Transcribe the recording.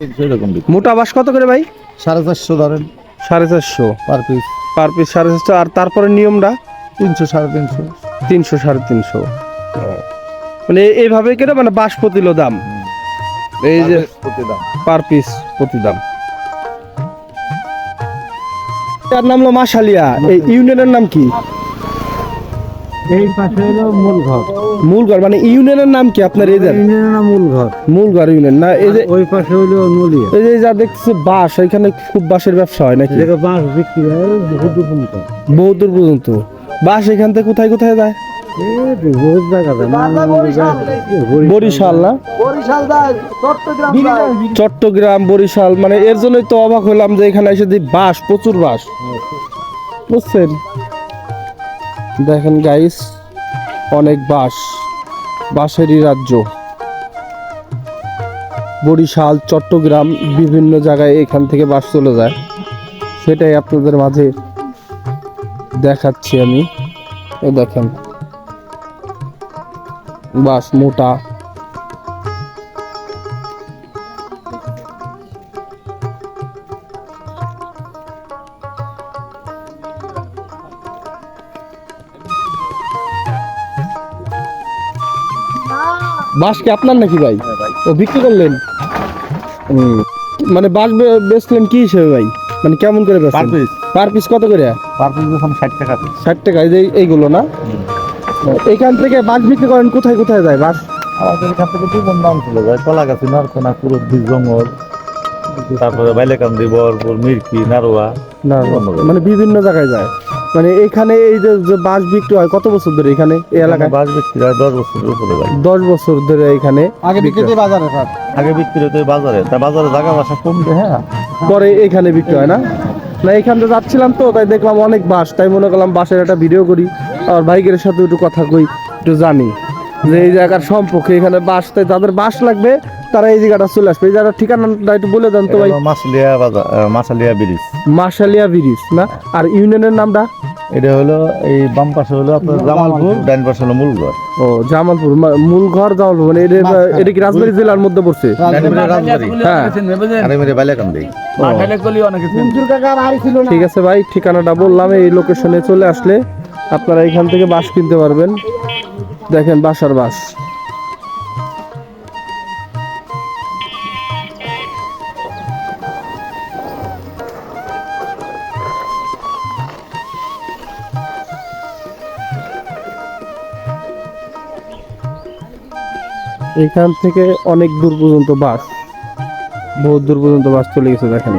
সেরকম বিক্রি। মোটা বাঁশ কত করে ভাই? সাড়ে চারশো ধরেন। সাড়ে চারশো। Per piece. পার পিস সাড়ে চারশো। আর তারপরে নিয়মটা? তিনশো সাড়ে তিনশো। তিনশো সাড়ে তিনশো। মানে এইভাবে কেটে মানে বাঁশ প্রতিলো দাম। এই যে প্রতি দাম। পার পিস প্রতি দাম। তার নাম হলো মাশালিয়া। এই ইউনিয়নের নাম কি? এই পাশে হলো মূল ঘর। মূল ঘর মানে ইউনিয়নের নাম কি আপনার এই যে? না মূল ঘর। মূল ঘর ইউনিয়ন। না এই যে ওই পাশে হলো নলিয়া এই যে যা দেখতেছি বাঁশ এখানে খুব বাঁশের ব্যবসা হয় নাকি? বাঁশ বিক্রি হয় বহুত দূর পর্যন্ত। বহু দূর পর্যন্ত। বাঁশ এখান থেকে কোথায় কোথায় যায়? বহুত জায়গা বরিশাল। না? চট্টগ্রাম বরিশাল মানে এর জন্যই তো অবাক হলাম যে এখানে এসে দেখি বাঁশ প্রচুর বাঁশ। বুঝছেন? দেখেন গাইস অনেক বাস বাঁশেরই রাজ্য। বরিশাল, চট্টগ্রাম বিভিন্ন জায়গায় এখান থেকে বাস চলে যায়। সেটাই আপনাদের মাঝে দেখাচ্ছি আমি। দেখেন বাস মোটা। বাঁশ কি আপনার নাকি ভাই? ও বিক্রি করলেন? মানে বাঁশ বেচলেন কি হিসেবে ভাই? মানে কেমন করে বেচলেন? পার পিস কত করে? পার পিস যখন ষাট টাকা ষাট টাকা এই যে এইগুলো না? এখান থেকে বাঁশ বিক্রি করেন কোথায় কোথায় যায় বাঁশ? আমাদের এখান থেকে বিভিন্ন অঞ্চলে যায় কলাগাছি নরকোনা কুরুদ্দি জঙ্গল তারপরে বাইলেকান্দি বরপুর মিরকি নারোয়া। মানে বিভিন্ন জায়গায় যায়। মানে এখানে এই যে বাঁশ বিক্রি হয় কত বছর ধরে এখানে এই এলাকায়? বাস বিক্রি হয় দশ বছর উপরে দশ বছর ধরে এখানে আগে বিক্রি বাজারে আগে বিক্রি হতো বাজারে তা বাজারে জায়গা বাসা কমবে হ্যাঁ। পরে এখানে বিক্রি হয় না। না এখান থেকে যাচ্ছিলাম তো তাই দেখলাম অনেক বাস তাই মনে করলাম বাসের একটা ভিডিও করি। আর বাইকের সাথে একটু কথা কই একটু জানি। যে এই জায়গার সম্পর্কে এখানে বাস তাই যাদের বাস লাগবে তারা এই জায়গাটা চলে আসবে। এই জায়গার ঠিকানাটা একটু বলে দেন তো ভাই। মাছলিয়া বাজার আহ, মাছালিয়া ব্রিজ। মার্শালিয়া ব্রিজ না? আর ইউনিয়নের নামটা? এটা হলো এই বাম পাশে হলো আপনার জামালপুর। ডান পাশে হলো মূলগড় ও জামালপুর মূল ঘর জামালপুর মানে এটা এটা কি রাজবাড়ী জেলার মধ্যে পড়ছে? হ্যাঁ। ঠিক আছে ভাই ঠিকানাটা বললাম এই লোকেশনে চলে আসলে আপনারা এখান থেকে বাস কিনতে পারবেন। দেখেন বাসার বাস। এখান থেকে অনেক দূর পর্যন্ত বাস। বহু দূর পর্যন্ত বাস চলে গেছে দেখেন।